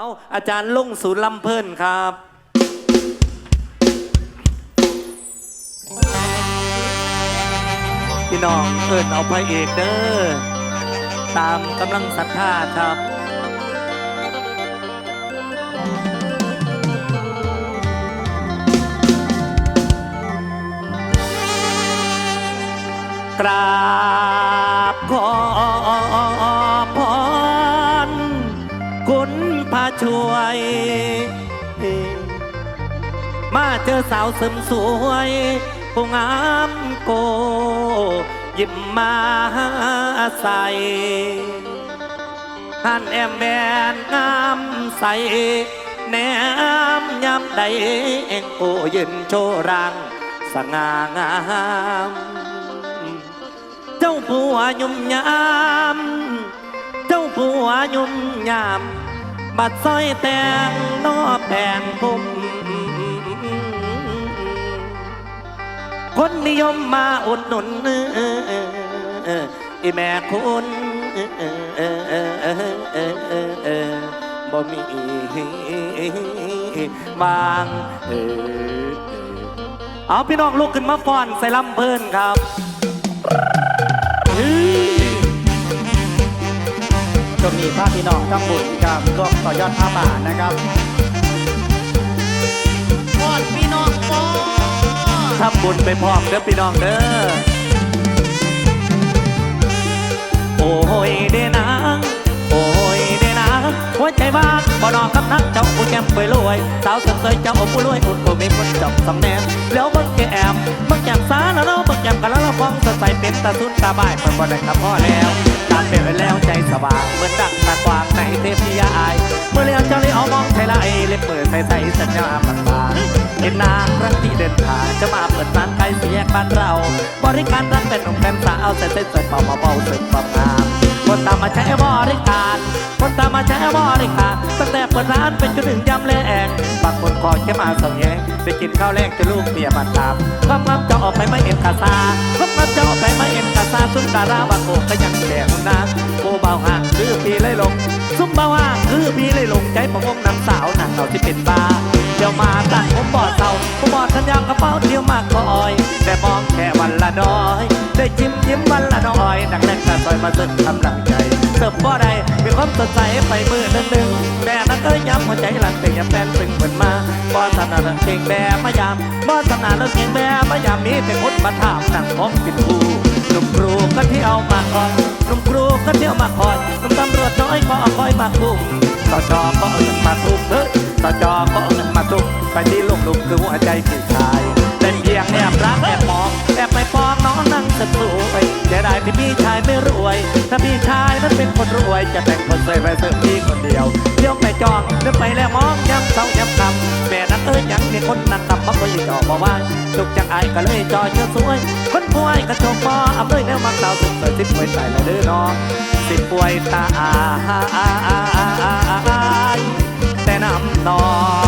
อาอาจารย์ลุงศูนย์ลำเพิ่นครับ พี่น้องเอิญเอาพระเอกเด้อ ตามกำลังศรัทธาครับกรา ย มาเจอสาวเสริมสวยผู้งามโก ยิ้มมาใส่หันแอมแมนงามใสแนมยำใดเองโกยืนโชว์รังสง่างาม เจ้าผัวยุ่มยาม เจ้าผัวยุ่มยาม บัดซอยแตงนอแปงพุ่มคนนิยมมาอุดหนุนอีแม่คุณบ่มีบางเออเอาพี่น้องลุกขึ้นมาฟ้อนใส่ลำเพลินครับ ก็มีภาพพี่น้องทั้งบุญกับร่วมต่อยอดผ้าป่านะครับพอดพี่น้องปอทำบุญไปพร้อมเด้อพี่น้องเด้อ โอ้ หัวใจว่างบ่นอกกับนักเจ้าผู้แก้มไปรวยสาวสนใจเจ้าผู้รวยอุ่นบ่มีคนจับสำแนนแล้วเบิ่งแก้มเบิ่งแก้มสาแล้วเนาะเบิ่งแก้มกันแล้วเราฟ้องสดใสเป็นตาสุนตาบ่ายเปิดบ่ได้กับพ่อแล้วตามเป็นไปแล้วใจสว่างเหมือนดังตากวางในเทพยายเมื่อเลี้ยวเจ้าเลยเอามองใช้ละไอเล็บเปิดใส่ใส่สัญญาบันบานเห็นนางรักที่เดินทางจะมาเปิดร้านใกล้สี่แยกบ้านเรา บริการรักเป็นหนุ่มเป็นสาวแต่เส้นเสร็จเบาเบาเสร็จความงาม คนตามมาใช้บริการคนตามมาใช้บริการตั้งแต่เปิดร้านเป็นจนถึงยำแลงบางคนขอแค่มาส่งแยงไปกินข้าวแรกจะลูกเมียมาตามความงามจะออกไปไม่เอ็นกาซาความงามจะออกไปไม่เอ็นกาซาซุ้มดาราบางโกก็ยังแข็งนะโกเบาห่างคือปีเลยลง ซุ้มเบาห่างคือปีเลยลงใจประวงน้ำสาวหนังเราที่เป็นบ้าเดี๋ยวมาตั้งผมบอดเศร้า บอดทันยางกระเป๋าเที่ยวมากก็ออย แต่มองแค่วันละน้อย ได้จิ้มยิ้มวันละน้อยดังแรกกระซอยมาเสิร์ฟกำลังใจเสิร์ฟบ่ได้มีความสดใสไปมือนึงหนึ่งแม่นั้นก็ย้ำหัวใจหลังเตียงแฟนตึงเหมือนมาบอสนาเลิกเก่งแบบมายามบอสนาเลิกเก่งแบบมายามมีแต่คนมาถามนั่งมองกินกูหนุ่มครู มเฮ้ยต่อจอก็เงินมาตุ้มไปที่ลุงลุงคือหัวใจผู้ชายเป็นเพียงแอบรักแอบมองแอบไม่ปองน้องนั่งสตูไปเสียดายที่พี่ชายไม่รวย ถ้าพี่ชายนั้นเป็นคนรวย จะแต่งคนสวยไปเสิร์ฟพี่คนเดียวเลี้ยวไปจองเดินไปแล้วมองย้ำเศร้าย้ำคำแม่นักเอ้ยยังมีคนนั่งคำมาเคยจอมาว่าลูกจังไอายก็เลยจอเชื่อสวย คนป่วยก็ชมพอเอาเลยแนวมักสาสุดเลยสิป่วยใส่ละเด้อน้องสิป่วยตาอา นอน